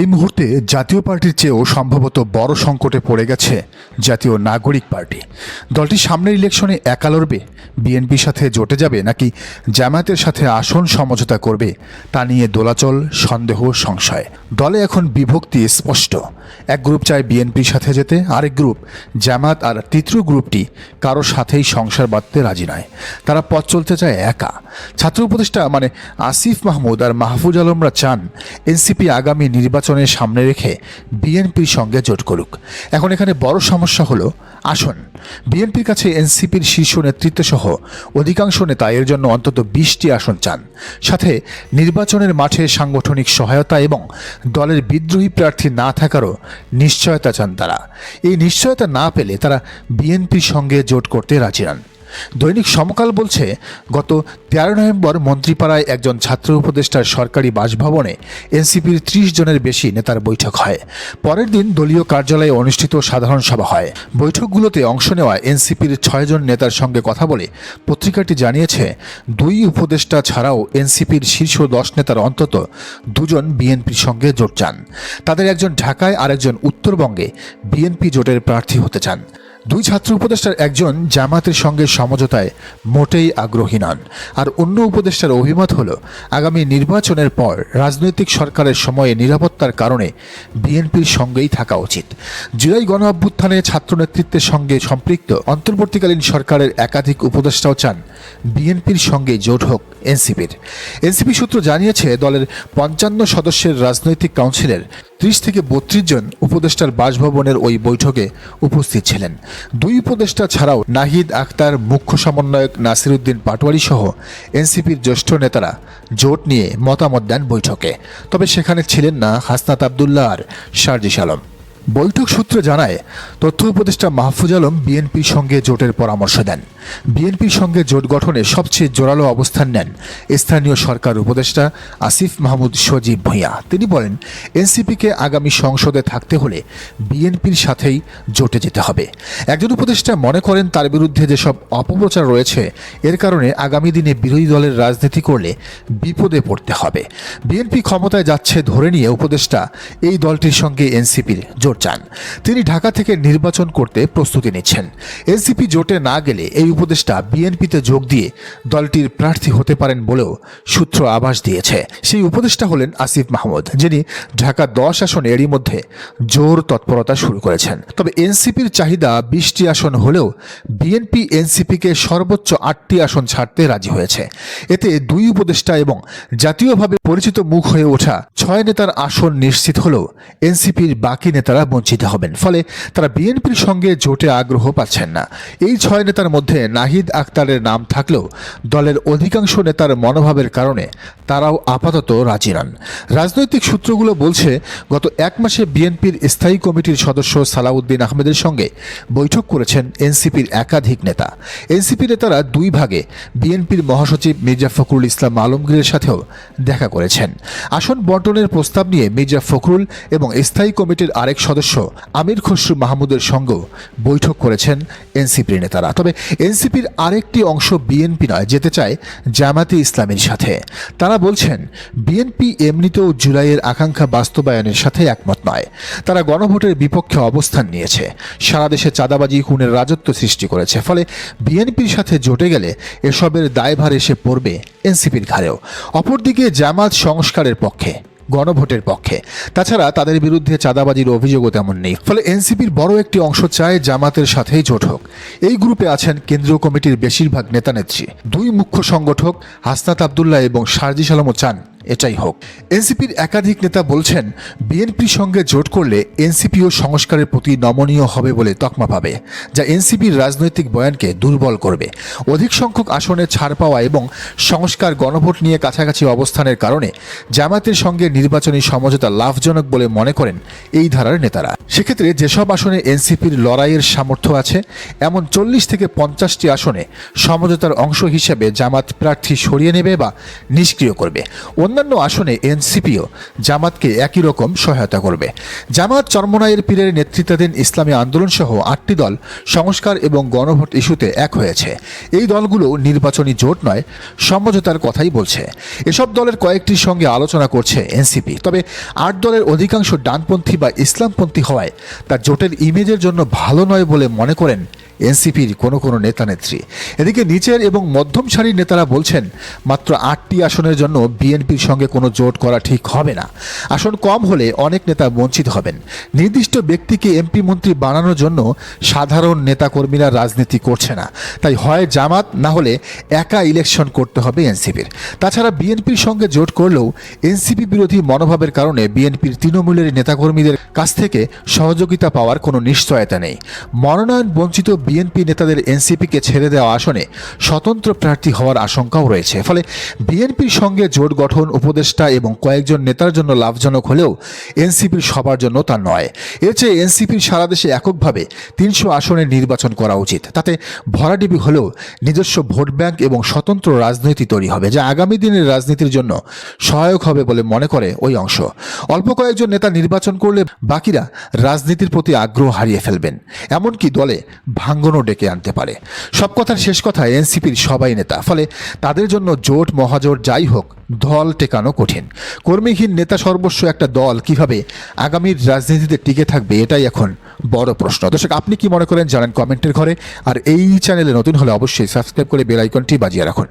এই মুহূর্তে জাতীয় পার্টির চেয়েও সম্ভবত বড় সংকটে পড়ে গেছে জাতীয় নাগরিক পার্টি। দলটি সামনের ইলেকশনে একা লড়বে, বিএনপির সাথে জোটে যাবে নাকি জামায়াতের সাথে আসন সমঝোতা করবে তা নিয়ে দোলাচল, সন্দেহ, সংশয়। দলে এখন বিভক্তি স্পষ্ট। এক গ্রুপ চায় বিএনপির সাথে যেতে, আরেক গ্রুপ জামাত আর তৃতীয় গ্রুপটি কারও সাথেই সংসার বাঁধতে রাজি নয়। তারা পথ চলতে চায় একা। ছাত্র উপদেষ্টা মানে আসিফ মাহমুদ আর মাহফুজ আলমরা চান এনসিপি আগামী নির্বাচনের সামনে রেখে বিএনপির সঙ্গে জোট করুক। এখন এখানে বড় সমস্যা হলো আসন। বিএনপির কাছে এনসিপির শীর্ষ নেতৃত্ব সহ অধিকাংশ নেতা এর জন্য অন্তত বিশটি আসন চান। সাথে নির্বাচনের মাঠে সাংগঠনিক সহায়তা এবং দলের বিদ্রোহী প্রার্থী না থাকারও নিশ্চয়তা চান তারা। এই নিশ্চয়তা না পেলে তারা বিএনপির সঙ্গে জোট করতে রাজি নন দৈনিক সমকাল বলছে, গত তেরো নভেম্বর মন্ত্রীপাড়ায় একজন ছাত্র উপদেষ্টার সরকারি বাসভবনে এনসিপির ত্রিশ জনের বেশি নেতার বৈঠক হয়। পরের দিন দলীয় কার্যালয়ে অনুষ্ঠিত সাধারণ সভা হয়। বৈঠকগুলোতে অংশ নেওয়া এনসিপির ছয়জন নেতার সঙ্গে কথা বলে পত্রিকাটি জানিয়েছে, দুই উপদেষ্টা ছাড়াও এনসিপির শীর্ষ দশ নেতার অন্তত দুজন বিএনপির সঙ্গে জোট চান। তাদের একজন ঢাকায়, আরেকজন উত্তরবঙ্গে বিএনপি জোটের প্রার্থী হতে চান। দুই ছাত্র উপদেষ্টার একজন জামাতের সঙ্গে সমঝোতায় মোটেই আগ্রহী নন। আর অন্য উপদেষ্টার অভিমত হল, আগামী নির্বাচনের পর রাজনৈতিক সরকারের সময়ে নিরাপত্তার কারণে বিএনপির সঙ্গেই থাকা উচিত। জুলাই গণ অভ্যুত্থানে ছাত্র নেতৃত্বের সঙ্গে সম্পৃক্ত অন্তর্বর্তীকালীন সরকারের একাধিক উপদেষ্টাও চান বিএনপির সঙ্গে জোট হোক। এনসিপির। এনসিপি সূত্র জানিয়েছে, দলের পঞ্চান্ন সদস্যের রাজনৈতিক কাউন্সিলের ত্রিশ থেকে বত্রিশ জন উপদেষ্টার বাসভবনের ওই বৈঠকে উপস্থিত ছিলেন। দুই উপদেষ্টা ছাড়াও নাহিদ আখতার, মুখ্য সমন্বয়ক নাসিরুদ্দিন পাটোয়ারি সহ এনসিপির জ্যেষ্ঠ নেতারা জোট নিয়ে মতামত দেন বৈঠকে। তবে সেখানে ছিলেন না হাসনাত আবদুল্লাহ আর শারজিস আলম। বৈঠক সূত্র জানায়, তথ্য উপদেষ্টা মাহফুজ আলম বিএনপির সঙ্গে জোটের পরামর্শ দেন। বিএনপির সঙ্গে জোট গঠনে সবচেয়ে জোরালো অবস্থান নেন স্থানীয় সরকার উপদেষ্টা আসিফ মাহমুদ সজীব ভূঁইয়া। তিনি বলেন, এনসিপিকে আগামী সংসদে থাকতে হলে বিএনপির সাথেই জোটে যেতে হবে। একজন উপদেষ্টা মনে করেন, তার বিরুদ্ধে যেসব অপপ্রচার রয়েছে, এর কারণে আগামী দিনে বিরোধী দলের রাজনীতি করলে বিপদে পড়তে হবে। বিএনপি ক্ষমতায় যাচ্ছে ধরে নিয়ে উপদেষ্টা এই দলটির সঙ্গে এনসিপির জোট চান। তিনি ঢাকা থেকে নির্বাচন করতে প্রস্তুতি নিচ্ছেন। এনসিপি জোটে না গেলে এই উপদেষ্টা বিএনপিতে যোগ দিয়ে দলটির প্রার্থী হতে পারেন বলেও সূত্র আভাস দিয়েছে। সেই উপদেষ্টা হলেন আসিফ মাহমুদ, যিনি ঢাকা দশ আসন এরই মধ্যে জোর তৎপরতা শুরু করেছেন। তবে এনসিপির চাহিদা বিশটি আসন হলেও বিএনপি এনসিপিকে সর্বোচ্চ আটটি আসন ছাড়তে রাজি হয়েছে। এতে দুই উপদেষ্টা এবং জাতীয়ভাবে পরিচিত মুখ হয়ে ওঠা ছয় নেতার আসন নিশ্চিত হলেও এনসিপির বাকি নেতারা বঞ্চিত হবেন। ফলে তারা বিএনপির সঙ্গে জোটে আগ্রহ পাচ্ছেন না। এই ছয় নেতার মধ্যে নাহিদ আক্তারের নাম থাকলেও দলের অধিকাংশ নেতার মনোভাবের কারণে তারাও আপাতত রাজি নন। রাজনৈতিক সূত্রগুলো বলছে, গত এক মাসে বিএনপির স্থায়ী কমিটির সদস্য সালাউদ্দিন আহমেদের সঙ্গে বৈঠক করেছেন এনসিপির একাধিক নেতা। এনসিপি নেতারা দুই ভাগে বিএনপির মহাসচিব মির্জা ফখরুল ইসলাম আলমগীরের সাথেও দেখা করেছেন। আসন বন্টনের প্রস্তাব নিয়ে মির্জা ফখরুল এবং স্থায়ী কমিটির আরেক সদস্য আমির খসরু মাহমুদের সঙ্গেও বৈঠক করেছেন এনসিপির নেতারা। তবে এনসিপির আরেকটি অংশ বিএনপি নয়, যেতে চায় জামাতে ইসলামের সাথে। তারা বলছেন, বিএনপি এমনিতেও জুলাইয়ের আকাঙ্ক্ষা বাস্তবায়নের সাথে একমত নয়। তারা গণভোটের বিপক্ষে অবস্থান নিয়েছে। সারা দেশে চাঁদাবাজি, খুনের রাজত্ব সৃষ্টি করেছে। ফলে বিএনপির সাথে জোটে গেলে এসবের দায়ভার এসে পড়বে এনসিপির ঘাড়েও। অপরদিকে জামাত সংস্কারের পক্ষে গণভোটের পক্ষে। তাছাড়া তাদের বিরুদ্ধে চাঁদাবাজির অভিযোগও তেমন নেই। ফলে এনসিপির বড় একটি অংশ চায় জামাতের সাথেই জোট হোক। এই গ্রুপে আছেন কেন্দ্রীয় কমিটির বেশিরভাগ নেতানেত্রী। দুই মুখ্য সংগঠক হাসনাত আবদুল্লাহ এবং শারজিস সালামও চান এটাই হোক। এনসিপির একাধিক নেতা বলছেন বিএনপির সঙ্গে জোট করলে এনসিপিও সংস্কারের প্রতি নমনীয় হবে বলে তকমা পাবে, যা এনসিপির রাজনৈতিক বয়ানকে দুর্বল করবে। অধিক সংখ্যক আসনে ছাড় পাওয়া এবং সংস্কার গণভোট নিয়ে কাছাকাছি অবস্থানের কারণে জামাতের সঙ্গে নির্বাচনী সমঝোতা লাভজনক বলে মনে করেন এই ধারার নেতারা। সেক্ষেত্রে যেসব আসনে এনসিপির লড়াইয়ের সামর্থ্য আছে, এমন চল্লিশ থেকে পঞ্চাশটি আসনে সমঝোতার অংশ হিসেবে জামাত প্রার্থী সরিয়ে নেবে বা নিষ্ক্রিয় করবে। অন্যান্য আসনে এনসিপিও জামাতকে একই রকম সহায়তা করবে। জামাত চরমনাইয়ের পীরের নেতৃত্বাধীন ইসলামী আন্দোলন সহ আটটি দল সংস্কার এবং গণভোট ইস্যুতে এক হয়েছে। এই দলগুলো নির্বাচনী জোট নয়, সমঝোতার কথাই বলছে। এসব দলের কয়েকটির সঙ্গে আলোচনা করছে এনসিপি। তবে আট দলের অধিকাংশ ডানপন্থী বা ইসলামপন্থী হওয়ায় তা জোটের ইমেজের জন্য ভালো নয় বলে মনে করেন এনসিপির কোনো কোনো নেতা নেত্রী। এদিকে নিচের এবং মধ্যম সারির নেতারা বলছেন, মাত্র আটটি আসনের জন্য বিএনপির সঙ্গে কোনো জোট করা ঠিক হবে না। আসন কম হলে অনেক নেতা বঞ্চিত হবেন। নির্দিষ্ট ব্যক্তিকে এমপি মন্ত্রী বানানোর জন্য সাধারণ নেতাকর্মীরা রাজনীতি করছে না। তাই হয় জামাত, না হলে একা ইলেকশন করতে হবে এনসিপির। তাছাড়া বিএনপির সঙ্গে জোট করলেও এনসিপি বিরোধী মনোভাবের কারণে বিএনপির তৃণমূলের নেতাকর্মীদের কাছ থেকে সহযোগিতা পাওয়ার কোনো নিশ্চয়তা নেই। মনোনয়ন বঞ্চিত বিএনপি নেতাদের এনসিপিকে ছেড়ে দেওয়া আসনে স্বতন্ত্র প্রার্থী হওয়ার আশঙ্কাও রয়েছে। ফলে বিএনপির সঙ্গে জোট গঠন, উপদেষ্টা এবং কয়েকজন নেতার জন্য লাভজনক হলেও এনসিপির সবার জন্য তা নয়। এর চেয়ে এনসিপির সারা দেশে এককভাবে তিনশো আসনের নির্বাচন করা উচিত। তাতে ভরাডিবি হলেও নিজস্ব ভোট ব্যাংক এবং স্বতন্ত্র রাজনীতি তৈরি হবে, যা আগামী দিনের রাজনীতির জন্য সহায়ক হবে বলে মনে করে ওই অংশ। অল্প কয়েকজন নেতা নির্বাচন করলে বাকিরা রাজনীতির প্রতি আগ্রহ হারিয়ে ফেলবেন। এমনকি দলে ভাঙ্গনও ডেকে আনতে পারে। সব কথার শেষ কথা এনসিপির সবাই নেতা, ফলে তাদের জন্য জোট, মহাজোট যাই হোক, দল টেকানো কঠিন। কর্মীহীন নেতা সর্বস্ব একটা দল, কীভাবে আগামীর রাজনীতিতে টিকে থাকবে এটাই এখন বড় প্রশ্ন। দর্শক, আপনি কি মনে করেন, জানেন কমেন্টের ঘরে। আর এই চ্যানেলে নতুন হলে অবশ্যই সাবস্ক্রাইব করে বেল আইকনটি বাজিয়ে রাখুন।